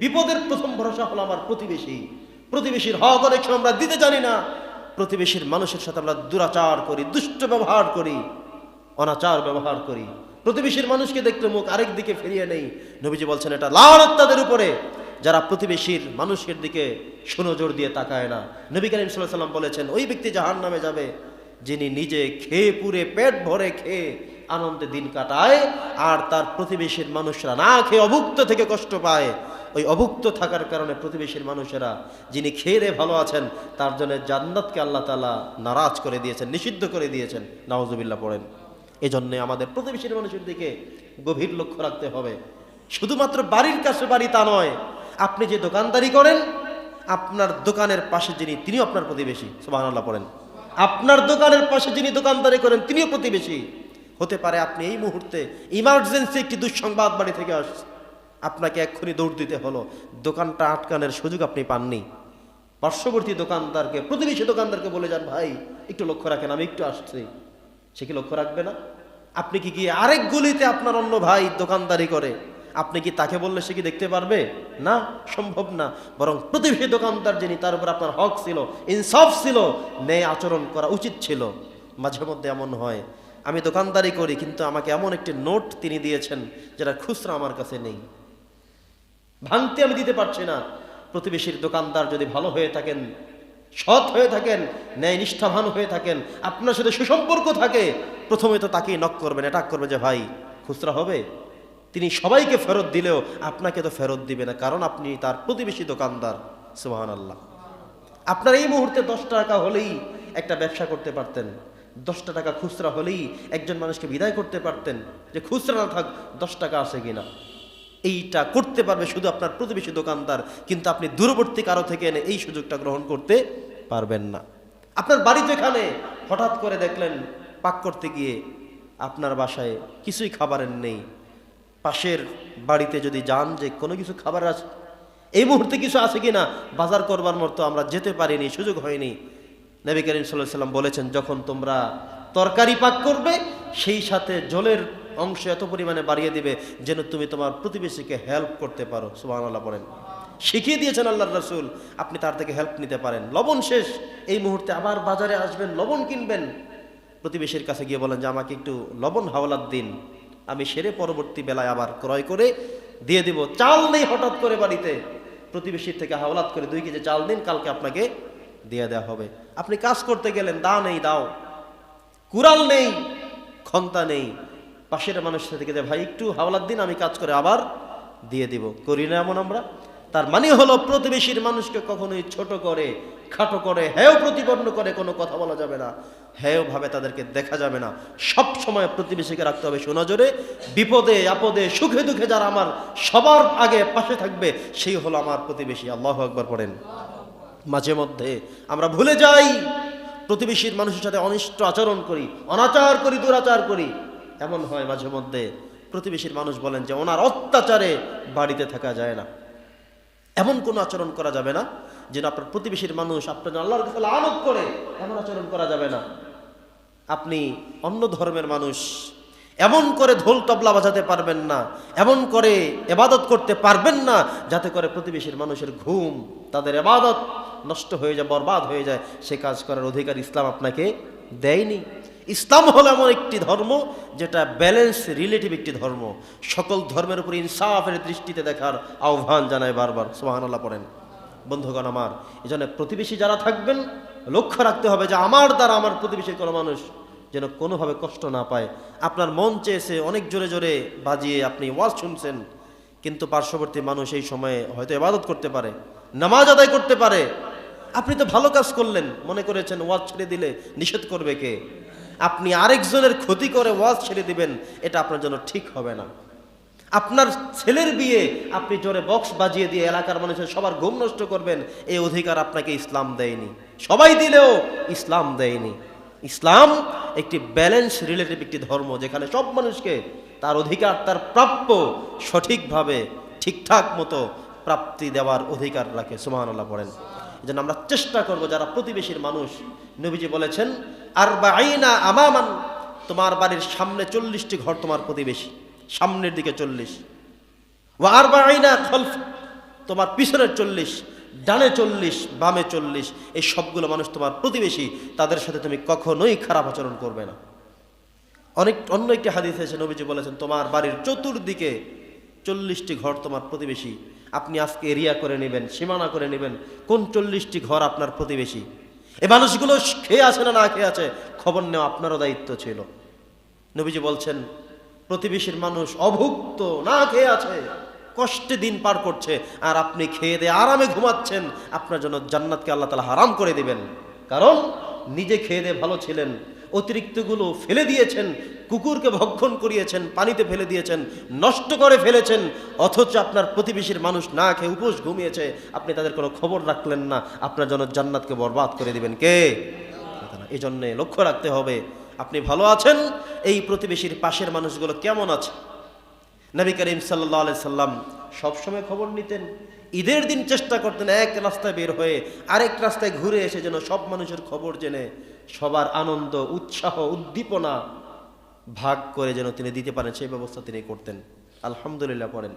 বিপদের প্রথম ভরসা হলো আমার প্রতিবেশী। প্রতিবেশীর হক অনেক সময় আমরা দিতে জানি না। প্রতিবেশীর মানুষের সাথে আমরা দুরাচার করি, দুষ্ট ব্যবহার করি, অনাচার ব্যবহার করি। প্রতিবেশীর মানুষকে দেখলে মুখ আরেক দিকে ফিরিয়ে নেই। নবীজি বলছেন, এটা লালত তাদের উপরে। যারা প্রতিবেশীর মানুষের দিকে সুনজর দিয়ে তাকায় না। নবী করিম সাল্লাম বলেছেন, ওই ব্যক্তি জাহান নামে যাবে, যিনি নিজে খেয়ে পুরে পেট ভরে খেয়ে আনন্দে দিন কাটায়, আর তার প্রতিবেশীর মানুষরা না খেয়ে অভুক্ত থেকে কষ্ট পায়। ওই অভুক্ত থাকার কারণে প্রতিবেশীর মানুষেরা যিনি খেয়ে ভালো আছেন, তার জন্য জান্নাতকে আল্লাহ তালা নারাজ করে দিয়েছেন, নিষিদ্ধ করে দিয়েছেন। নাওজুবিল্লাহ পড়েন। এই জন্যে আমাদের প্রতিবেশীর মানুষের দিকে গভীর লক্ষ্য রাখতে হবে। শুধুমাত্র বাড়ির কাছে বাড়ি তা নয়, আপনি যে দোকানদারি করেন, আপনার দোকানের পাশে যিনি, তিনিও আপনার প্রতিবেশী। সুবাহ পড়েন। আপনার দোকানের পাশে যিনি দোকানদারি করেন, তিনিও প্রতিবেশী। হতে পারে আপনি এই মুহূর্তে ইমার্জেন্সি একটি দুঃসংবাদ বাড়ি থেকে আসছে আপনাকে এক্ষুনি দৌড় দিতে হলো। দোকানটা আটকানোর সুযোগ আপনি পাননি। পার্শ্ববর্তী দোকানদারকে, প্রতিবেশী দোকানদারকে বলে যান, ভাই, একটু লক্ষ্য রাখেন, আমি একটু আসছি। সে কি লক্ষ্য রাখবে না? আপনি কি গিয়ে আরেক গলিতে আপনার অন্য ভাই দোকানদারি করে? আপনি কি তাকে বললে সে কি দেখতে পারবে? না, সম্ভব না। বরং প্রতিবেশী দোকানদার যিনি, তার উপর আপনার হক ছিল, ইনসাফ ছিল, ন্যায় আচরণ করা উচিত ছিল। মাঝে মধ্যে এমন হয়, আমি দোকানদারি করি, কিন্তু আমাকে এমন একটি নোট তিনি দিয়েছেন, যেটা খুচরা আমার কাছে নেই। ভাঙতে আমি দিতে পারছি না। প্রতিবেশীর দোকানদার যদি ভালো হয়ে থাকেন, সৎ হয়ে থাকেন ন্যায় নিষ্ঠাবান হয়ে থাকেন, আপনার সাথে সুসম্পর্ক থাকে, প্রথমে তো তাকেই নক করবেন অ্যাটাক করবে যে, ভাই, খুচরা হবে? তিনি সবাইকে ফেরত দিলেও আপনাকে তো ফেরত দিবে না, কারণ আপনি তার প্রতিবেশী দোকানদার। সুবাহান আল্লাহ আপনার এই মুহূর্তে দশ টাকা হলেই একটা ব্যবসা করতে পারতেন। দশটা টাকা খুচরা হলেই একজন মানুষকে বিদায় করতে পারতেন যে খুচরা না থাক, দশ টাকা আসে কিনা? এইটা করতে পারবে শুধু আপনার প্রতিবেশী দোকানদার, কিন্তু আপনি দূরবর্তী কারও থেকে এনে এই সুযোগটা গ্রহণ করতে পারবেন না। আপনার বাড়ি যেখানে হঠাৎ করে দেখলেন, পাক করতে গিয়ে আপনার বাসায় কিছুই খাবারের নেই। পাশের বাড়িতে যদি যান যে কোনো কিছু খাবার আছে, এই মুহূর্তে কিছু আছে কিনা, বাজার করবার মতো আমরা যেতে পারিনি, সুযোগ হয়নি। নবী করিম সাল্লাহ সাল্লাম বলেছেন, যখন তোমরা তরকারি পাক করবে, সেই সাথে জলের অংশ এত পরিমাণে বাড়িয়ে দিবে যেন তুমি তোমার প্রতিবেশীকে হেল্প করতে পারো। সুবাহ আল্লাহ বলেন। শিখিয়ে দিয়েছেন আল্লাহ রসুল, আপনি তার থেকে হেল্প নিতে পারেন। লবণ শেষ। এই মুহূর্তে আবার বাজারে আসবেন, লবণ কিনবেন। প্রতিবেশীর কাছে গিয়ে বলেন যে, আমাকে একটু লবণ হাওলাত দিন। আমি সেরে পরবর্তী বেলায় আবার ক্রয় করে দিয়ে দিব। চাল নেই হঠাৎ করে বাড়িতে। প্রতিবেশীর থেকে হাওলাত করে দুই কেজি চাল দিন, কালকে আপনাকে দিয়ে দেওয়া হবে। আপনি কাজ করতে গেলেন, দা নেই, দাও। কুড়াল নেই ক্ষমতা নেই। পাশের মানুষের থেকে যে ভাই, একটু হাওলার দিন, আমি কাজ করে আবার দিয়ে দিব। করি না এমন আমরা। তার মানে হলো, প্রতিবেশীর মানুষকে কখনোই ছোট করে, খাটো করে, হেয় প্রতিপন্ন করে কোনো কথা বলা যাবে না। হেয় ভাবে তাদেরকে দেখা যাবে না। সব সময় প্রতিবেশীকে রাখতে হবে সুনজরে। বিপদে, আপদে, সুখে দুঃখে যারা আমার সবার আগে পাশে থাকবে, সেই হলো আমার প্রতিবেশী। আল্লাহ একবার পড়েন। মাঝে মধ্যে আমরা ভুলে যাই, প্রতিবেশীর মানুষের সাথে অনিষ্ট আচরণ করি, অনাচার করি, দুরাচার করি। এমন হয় মাঝে মধ্যে প্রতিবেশীর মানুষ বলেন যে ওনার অত্যাচারে বাড়িতে থাকা যায় না। এমন কোনো আচরণ করা যাবে না যেন আপনার প্রতিবেশীর মানুষ আপনার আল্লাহর কাছে আনত করে, এমন আচরণ করা যাবে না। আপনি অন্য ধর্মের মানুষ, এমন করে ঢোল তবলা বাজাতে পারবেন না, এমন করে এবাদত করতে পারবেন না, যাতে করে প্রতিবেশীর মানুষের ঘুম, তাদের এবাদত নষ্ট হয়ে যায়, বরবাদ হয়ে যায়। সে কাজ করার অধিকার ইসলাম আপনাকে দেয়নি। ইসলাম হলো এমন একটি ধর্ম যেটা ব্যালেন্স রিলেটিভ একটি ধর্ম। সকল ধর্মের উপর ইনসাফের দৃষ্টিতে দেখার আহ্বান জানায় বারবার। সোহানাল্লাহ পড়েন। বন্ধুগণ আমার এই জন্য প্রতিবেশী যারা থাকবেন, লক্ষ্য রাখতে হবে যে আমার দ্বারা আমার প্রতিবেশীর কোনো মানুষ যেন কোনোভাবে কষ্ট না পায়। আপনার মন চেয়েছে অনেক জোরে জোরে বাজিয়ে আপনি ওয়াজ শুনছেন, কিন্তু পার্শ্ববর্তী মানুষ এই সময়ে হয়তো ইবাদত করতে পারে, নামাজ আদায় করতে পারে। আপনি তো ভালো কাজ করলেন, মনে করেছেন ওয়াজ ছেড়ে দিলে নিষেধ করবে কে? আপনি আরেকজনের ক্ষতি করে ওয়াজ ছেড়ে দিবেন, এটা আপনার জন্য ঠিক হবে না। আপনার ছেলের বিয়ে আপনি জোরে বক্স বাজিয়ে দিয়ে এলাকার মানুষের সবার ঘুম নষ্ট করবেন, এই অধিকার আপনাকে ইসলাম দেয়নি। সবাই দিলেও ইসলাম দেয়নি। ইসলাম একটি ব্যালেন্স রিলেটিভ একটি ধর্ম, যেখানে সব মানুষকে তার অধিকার, তার প্রাপ্য সঠিকভাবে ঠিকঠাক মতো প্রাপ্তি দেওয়ার অধিকার রাখে। সুমান আল্লাহ পড়েন। জন্য আমরা চেষ্টা করব যারা প্রতিবেশীর মানুষ, নবীজি বলেছেন আর বা আইনা আমামান তোমার বাড়ির সামনে চল্লিশটি ঘর তোমার প্রতিবেশী, সামনের দিকে চল্লিশ। ও আর বা আইনা খলফ তোমার পিছনের চল্লিশ, ডানে চল্লিশ, বামে চল্লিশ। এই সবগুলো মানুষ তোমার প্রতিবেশী, তাদের সাথে তুমি কখনোই খারাপ আচরণ করবে না। অনেক, অন্য একটি হাদিস এসে নবীজি বলেছেন, তোমার বাড়ির চতুর্দিকে চল্লিশটি ঘর তোমার প্রতিবেশী আপনি আজকে এরিয়া করে নেবেন, সীমানা করে নেবেন, কোন চল্লিশটি ঘর আপনার প্রতিবেশী? এ মানুষগুলো খেয়ে আছে না না খেয়ে আছে খবর নেওয়া আপনারও দায়িত্ব ছিল। নবীজি বলছেন, প্রতিবেশীর মানুষ অভুক্ত, না খেয়ে আছে, কষ্টে দিন পার করছে, আর আপনি খেয়ে দিয়ে আরামে ঘুমাচ্ছেন, আপনার জন্য জান্নাতকে আল্লাহ তালা হারাম করে দিবেন। কারণ, নিজে খেয়ে দিয়ে ভালো ছিলেন অতিরিক্তগুলো ফেলে দিয়েছেন, কুকুরকে ভক্ষণ করিয়েছেন, পানিতে ফেলে দিয়েছেন, নষ্ট করে ফেলেছেন, অথচ আপনার প্রতিবেশীর মানুষ না খেয়ে উপোস ঘুমিয়েছে, আপনি তাদের কোনো খবর রাখলেন না, আপনার জন্য জান্নাতকে বরবাদ করে দিবেন কে? এই জন্যে লক্ষ্য রাখতে হবে, আপনি ভালো আছেন? এই প্রতিবেশীর পাশের মানুষগুলো কেমন আছে? নবী করিম আলাই সাল্লাম সবসময় খবর নিতেন। ঈদের দিন চেষ্টা করতেন এক রাস্তায় বের হয়ে আরেক রাস্তায় ঘুরে এসে যেন সব মানুষের খবর জেনে, সবার আনন্দ, উৎসাহ, উদ্দীপনা ভাগ করে যেন তিনি দিতে পারেন, সেই ব্যবস্থা তিনি করতেন। আলহামদুলিল্লাহ, পড়েন।